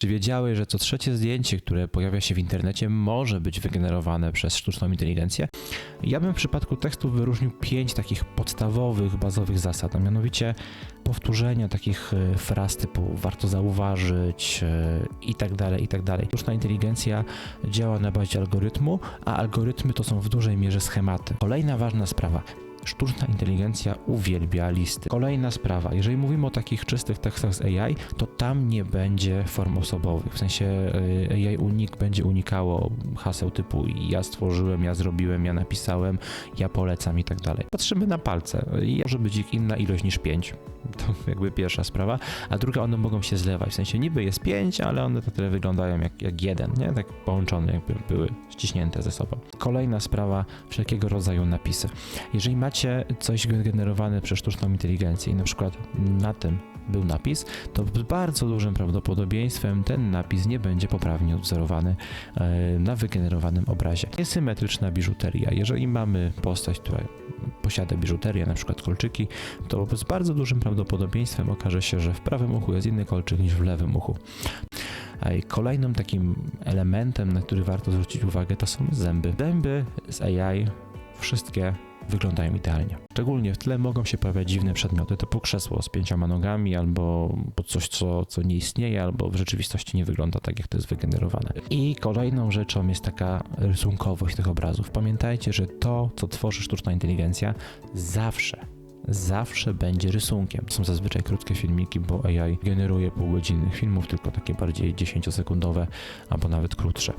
Czy wiedziałeś, że co trzecie zdjęcie, które pojawia się w internecie, może być wygenerowane przez sztuczną inteligencję? Ja bym w przypadku tekstów wyróżnił pięć takich podstawowych, bazowych zasad, a mianowicie powtórzenia takich e, fraz typu warto zauważyć e, i tak dalej, i tak dalej. Sztuczna inteligencja działa na bazie algorytmu, a algorytmy to są w dużej mierze schematy. Kolejna ważna sprawa. Sztuczna inteligencja uwielbia listy. Kolejna sprawa, jeżeli mówimy o takich czystych tekstach z AI, to tam nie będzie form osobowych. W sensie y, AI unik będzie unikało haseł typu ja stworzyłem, ja zrobiłem, ja napisałem, ja polecam i tak dalej. Patrzymy na palce. Może być ich inna ilość niż 5. To jakby pierwsza sprawa. A druga, one mogą się zlewać. W sensie niby jest 5, ale one to tyle wyglądają jak, jak jeden, nie? Tak połączone, jakby były ściśnięte ze sobą. Kolejna sprawa, wszelkiego rodzaju napisy. Jeżeli macie coś generowane przez sztuczną inteligencję i na przykład na tym był napis, to z bardzo dużym prawdopodobieństwem ten napis nie będzie poprawnie odwzorowany e, na wygenerowanym obrazie. Niesymetryczna biżuteria. Jeżeli mamy postać, która posiada biżuterię, na przykład kolczyki, to z bardzo dużym prawdopodobieństwem okaże się, że w prawym uchu jest inny kolczyk niż w lewym uchu. Kolejnym takim elementem, na który warto zwrócić uwagę, to są zęby. Zęby z AI wszystkie wyglądają idealnie. Szczególnie w tle mogą się pojawiać dziwne przedmioty, typu krzesło z pięcioma nogami, albo coś, co, co nie istnieje, albo w rzeczywistości nie wygląda tak, jak to jest wygenerowane. I kolejną rzeczą jest taka rysunkowość tych obrazów. Pamiętajcie, że to, co tworzy sztuczna inteligencja, zawsze zawsze będzie rysunkiem. Są zazwyczaj krótkie filmiki, bo AI generuje półgodzinnych filmów, tylko takie bardziej 10-sekundowe albo nawet krótsze.